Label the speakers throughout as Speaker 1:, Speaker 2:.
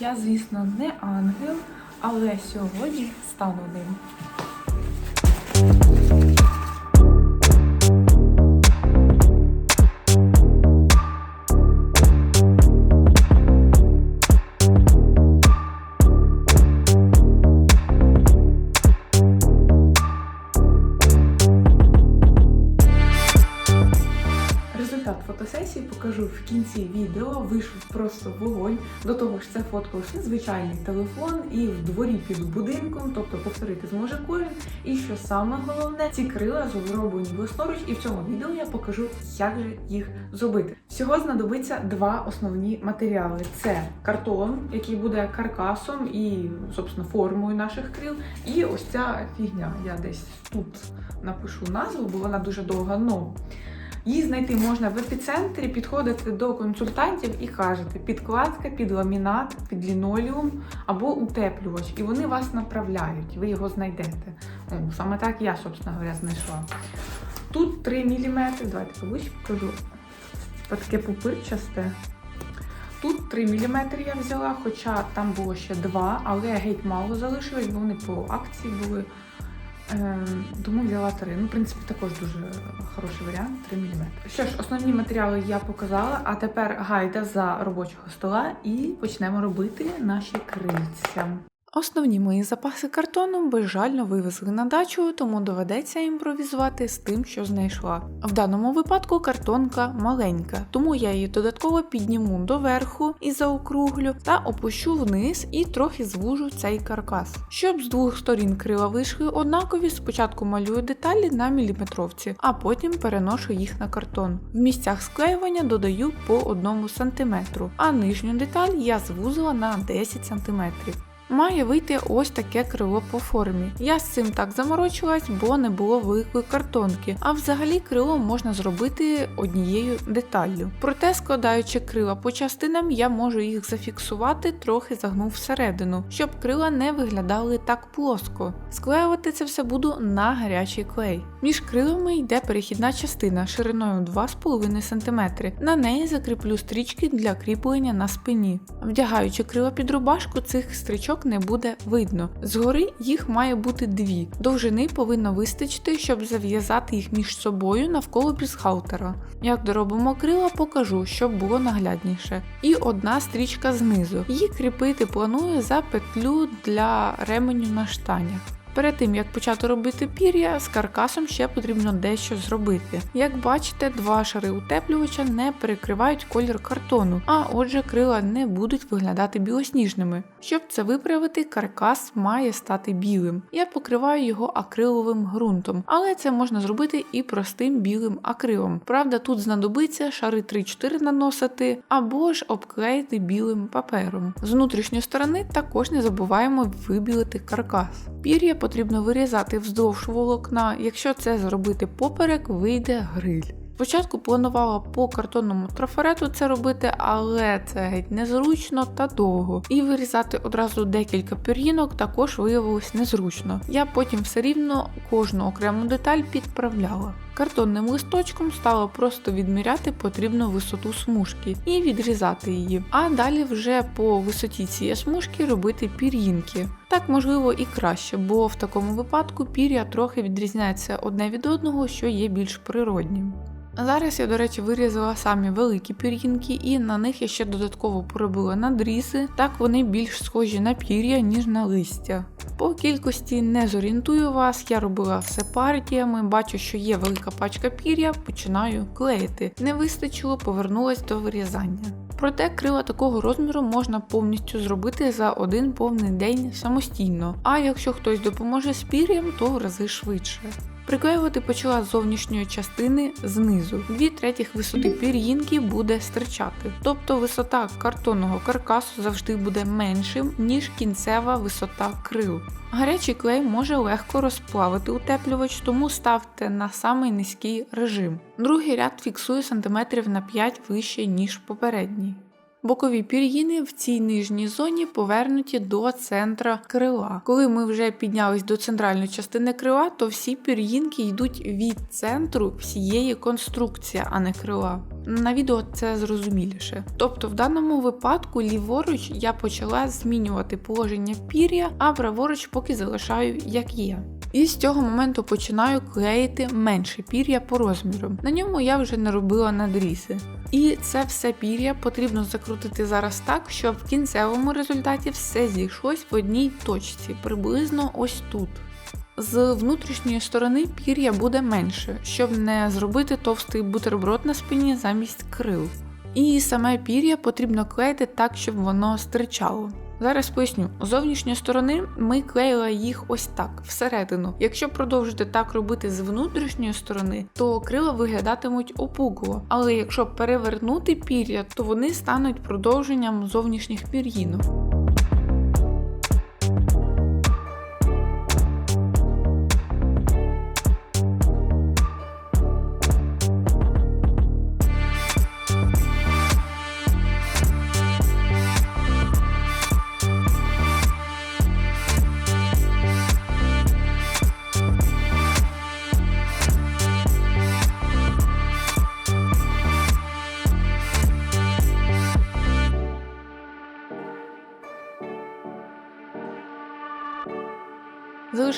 Speaker 1: Я, звісно, не ангел, але сьогодні стану ним. Кінці відео. Вийшов просто вогонь. До того ж, це фотка лише звичайний телефон і в дворі під будинком, тобто повторити зможе кожен. І що саме головне, ці крила зроблені власноруч, і в цьому відео я покажу, як же їх зробити. Всього знадобиться два основні матеріали: це картон, який буде каркасом і, собственно, формою наших крил. І ось ця фігня. Я десь тут напишу назву, бо вона дуже довга. но Її знайти можна в епіцентрі, підходити до консультантів і кажете підкладка під ламінат, під лінолеум або утеплювач, і вони вас направляють, ви його знайдете. Ну, саме так я, собственно говоря, знайшла. Тут 3 мм, давайте поближче покажу. Таке пупирчасте. Тут 3 мм я взяла, хоча там було ще 2, але геть мало залишилось, бо вони по акції були. Тому взяла 3. Ну, в принципі, також дуже хороший варіант 3 мм. Що ж, основні матеріали я показала, а тепер гайда за робочого стола і почнемо робити наші крильця. Основні мої запаси картону безжально вивезли на дачу, тому доведеться імпровізувати з тим, що знайшла. В даному випадку картонка маленька, тому я її додатково підніму доверху і заокруглю та опущу вниз і трохи звужу цей каркас. Щоб з двох сторін крила вийшли однакові, спочатку малюю деталі на міліметровці, а потім переношу їх на картон. В місцях склеювання додаю по 1 см, а нижню деталь я звузила на 10 см. Має вийти ось таке крило по формі. Я з цим так заморочилась, бо не було великої картонки. А взагалі крило можна зробити однією деталлю. Проте, складаючи крила по частинам, я можу їх зафіксувати, трохи загнув всередину, щоб крила не виглядали так плоско. Склеювати це все буду на гарячий клей. Між крилами йде перехідна частина шириною 2,5 см. На неї закріплю стрічки для кріплення на спині. Вдягаючи крила під рубашку, цих стрічок не буде видно. Згори їх має бути дві. Довжини повинно вистачити, щоб зав'язати їх між собою навколо бюстгальтера. Як доробимо крила, покажу, щоб було наглядніше. І одна стрічка знизу. Її кріпити планую за петлю для ременю на штанях. Перед тим як почати робити пір'я, з каркасом ще потрібно дещо зробити. Як бачите, два шари утеплювача не перекривають колір картону, а отже, крила не будуть виглядати білосніжними. Щоб це виправити, каркас має стати білим. Я покриваю його акриловим ґрунтом, але це можна зробити і простим білим акрилом. Правда, тут знадобиться шари 3-4 наносити або ж обклеїти білим папером. З внутрішньої сторони також не забуваємо вибілити каркас. Пір'я потрібно вирізати вздовж волокна. Якщо це зробити поперек, вийде гриль. Спочатку планувала по картонному трафарету це робити, але це геть незручно та довго. І вирізати одразу декілька пір'їнок також виявилось незручно. Я потім все рівно кожну окрему деталь підправляла. Картонним листочком стало просто відміряти потрібну висоту смужки і відрізати її. А далі вже по висоті цієї смужки робити пір'їнки. Так можливо і краще, бо в такому випадку пір'я трохи відрізняється одне від одного, що є більш природнім. Зараз я, до речі, вирізала самі великі пір'їнки, і на них я ще додатково поробила надрізи, так вони більш схожі на пір'я, ніж на листя. По кількості не зорієнтую вас, я робила все партіями, бачу, що є велика пачка пір'я, починаю клеїти. Не вистачило, повернулась до вирізання. Проте крила такого розміру можна повністю зробити за один повний день самостійно, а якщо хтось допоможе з пір'ям, то в рази швидше. Приклеювати почала з зовнішньої частини знизу. Дві третіх висоти пір'їнки буде стирчати. Тобто висота картонного каркасу завжди буде меншим, ніж кінцева висота крил. Гарячий клей може легко розплавити утеплювач, тому ставте на самий низький режим. Другий ряд фіксую сантиметрів на 5 вище, ніж попередній.
Speaker 2: Бокові пір'їни в цій нижній зоні повернуті до центра крила. Коли ми вже піднялись до центральної частини крила, то всі пір'їнки йдуть від центру всієї конструкції, а не крила. На відео це зрозуміліше. Тобто, в даному випадку ліворуч я почала змінювати положення пір'я, а праворуч поки залишаю як є. І з цього моменту починаю клеїти менше пір'я по розміру. На ньому я вже не робила надрізи. І це все пір'я потрібно закрутити зараз так, щоб в кінцевому результаті все зійшлось в одній точці, приблизно ось тут. З внутрішньої сторони пір'я буде менше, щоб не зробити товстий бутерброд на спині замість крил. І саме пір'я потрібно клеїти так, щоб воно стирчало. Зараз поясню, з зовнішньої сторони ми клеїли їх ось так, всередину. Якщо продовжити так робити з внутрішньої сторони, то крила виглядатимуть опукло. Але якщо перевернути пір'я, то вони стануть продовженням зовнішніх пір'їнок.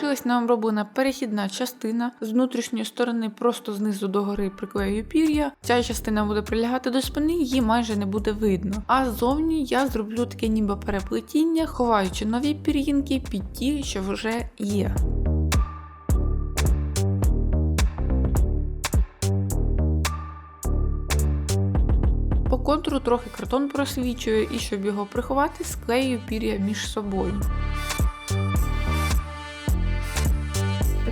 Speaker 2: Залишилась необроблена перехідна частина. З внутрішньої сторони просто знизу до гори приклею пір'я. Ця частина буде прилягати до спини, її майже не буде видно. А ззовні я зроблю таке ніби переплетіння, ховаючи нові пір'їнки під ті, що вже є. По контуру трохи картон просвічую і щоб його приховати, склею пір'я між собою.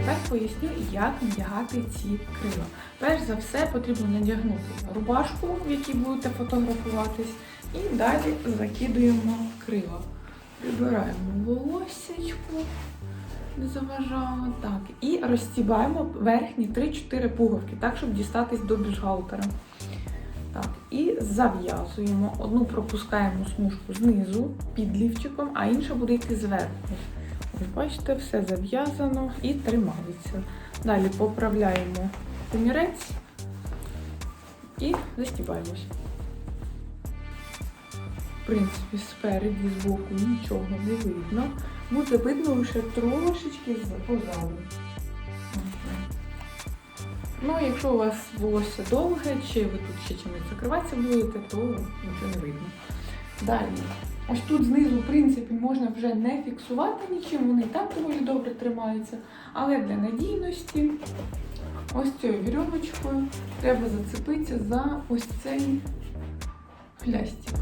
Speaker 1: Тепер поясню, як надягати ці крила. Перш за все потрібно надягнути рубашку, в якій будете фотографуватись, і далі закидуємо крила. Прибираємо волосечку, не заважало. Так, і розстібаємо верхні 3-4 пуговки, так, щоб дістатись до бюстгальтера. Так, і зав'язуємо. Одну пропускаємо смужку знизу під лівчиком, а інша буде йти зверху. Бачите, все зав'язано і тримається. Далі поправляємо комірець і застібаємось. В принципі, спереді, з боку нічого не видно. Буде видно лише трошечки з- позаду. Ну, якщо у вас волосся довге, чи ви тут ще чимось закриватися будете, то нічого не видно. Далі. Ось тут знизу, в принципі, можна вже не фіксувати нічим, вони і так доволі добре тримаються. Але для надійності ось цією вірьовочкою треба зацепитися за ось цей хлястик.